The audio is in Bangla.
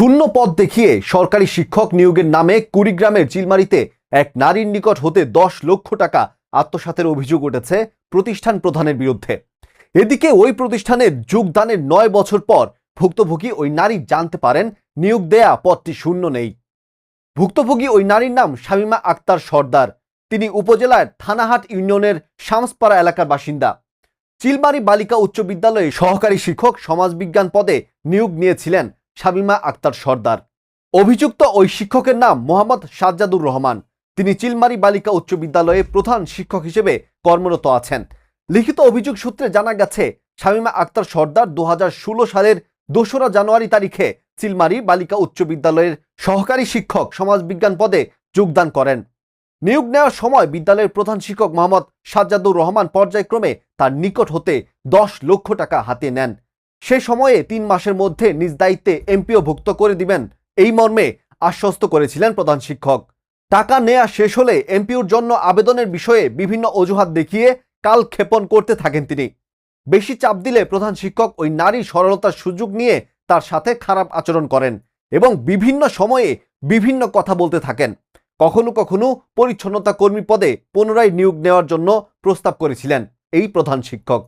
শূন্য পদ দেখিয়ে সরকারি শিক্ষক নিয়োগের নামে কুড়িগ্রামের চিলমারিতে এক নারীর নিকট হতে দশ লক্ষ টাকা আত্মসাতের অভিযোগ উঠেছে প্রতিষ্ঠান প্রধানের বিরুদ্ধে। এদিকে ওই প্রতিষ্ঠানের যোগদানের নয় বছর পর ভুক্তভোগী ওই নারী জানতে পারেন নিয়োগ দেয়া পদটি শূন্য নেই। ভুক্তভোগী ওই নারীর নাম শামিমা আক্তার সর্দার। তিনি উপজেলার থানাহাট ইউনিয়নের শামসপাড়া এলাকার বাসিন্দা। চিলমারি বালিকা উচ্চ বিদ্যালয়ে সহকারী শিক্ষক সমাজবিজ্ঞান পদে নিয়োগ নিয়েছিলেন। শামিমা আক্তার সর্দার। অভিযুক্ত ওই শিক্ষকের নাম মোহাম্মদ সাজ্জাদুর রহমান। তিনি চিলমারি বালিকা উচ্চ বিদ্যালয়ে প্রধান শিক্ষক হিসেবে কর্মরত আছেন। লিখিত অভিযোগ সূত্রে জানা গেছে, শামিমা আক্তার সর্দার দু হাজার ষোলো সালের দোসরা জানুয়ারি তারিখে চিলমারি বালিকা উচ্চ বিদ্যালয়ের সহকারী শিক্ষক সমাজবিজ্ঞান পদে যোগদান করেন। নিয়োগ নেওয়ার সময় বিদ্যালয়ের প্রধান শিক্ষক মোহাম্মদ সাজ্জাদুর রহমান পর্যায়ক্রমে তার নিকট হতে দশ লক্ষ টাকা হাতে নেন। সে সময়ে তিন মাসের মধ্যে নিজ দায়িত্বে এমপিও ভুক্ত করে দিবেন। এই মর্মে আশ্বস্ত করেছিলেন প্রধান শিক্ষক। টাকা নেয়া শেষ হলে এমপিওর জন্য আবেদনের বিষয়ে বিভিন্ন অজুহাত দেখিয়ে কাল ক্ষেপণ করতে থাকেন তিনি। বেশি চাপ দিলে প্রধান শিক্ষক ওই নারী সরলতার সুযোগ নিয়ে তার সাথে খারাপ আচরণ করেন এবং বিভিন্ন সময়ে বিভিন্ন কথা বলতে থাকেন। কখনো কখনো পরিচ্ছন্নতা কর্মী পদে পুনরায় নিয়োগ নেওয়ার জন্য প্রস্তাব করেছিলেন এই প্রধান শিক্ষক।